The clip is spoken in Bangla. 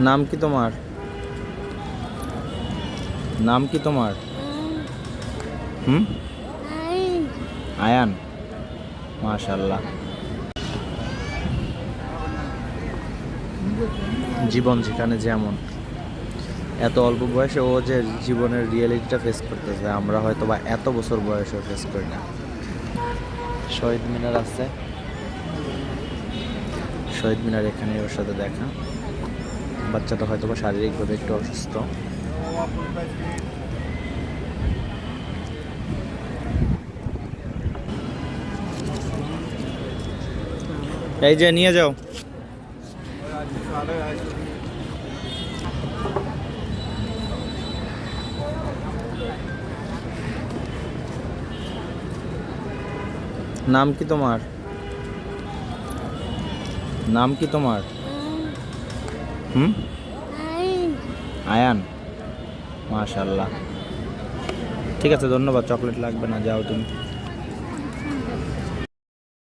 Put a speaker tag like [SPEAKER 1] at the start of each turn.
[SPEAKER 1] নাম কি তোমার? নাম কি তোমার? হুম? আয়ান। মাশাল্লাহ জীবন যেখানে যেমন। এত অল্প বয়সে ও যে জীবনের রিয়েলিটিটা ফেস করতেছে, আমরা হয়তো বা এত বছর বয়সে ফেস করি না। শহীদ মিনার আছে। শহীদ মিনার এখানে ওর সাথে দেখা। বাচ্চাটা হয়তো বা শারীরিকভাবে একটু অসুস্থ। এই যে, নিয়ে যাও। নাম কি তোমার? নাম কি তোমার? হুম? আয়ান। মাশাল্লাহ ঠিক আছে ধন্যবাদ চকলেট লাগবে না যাও তুমি।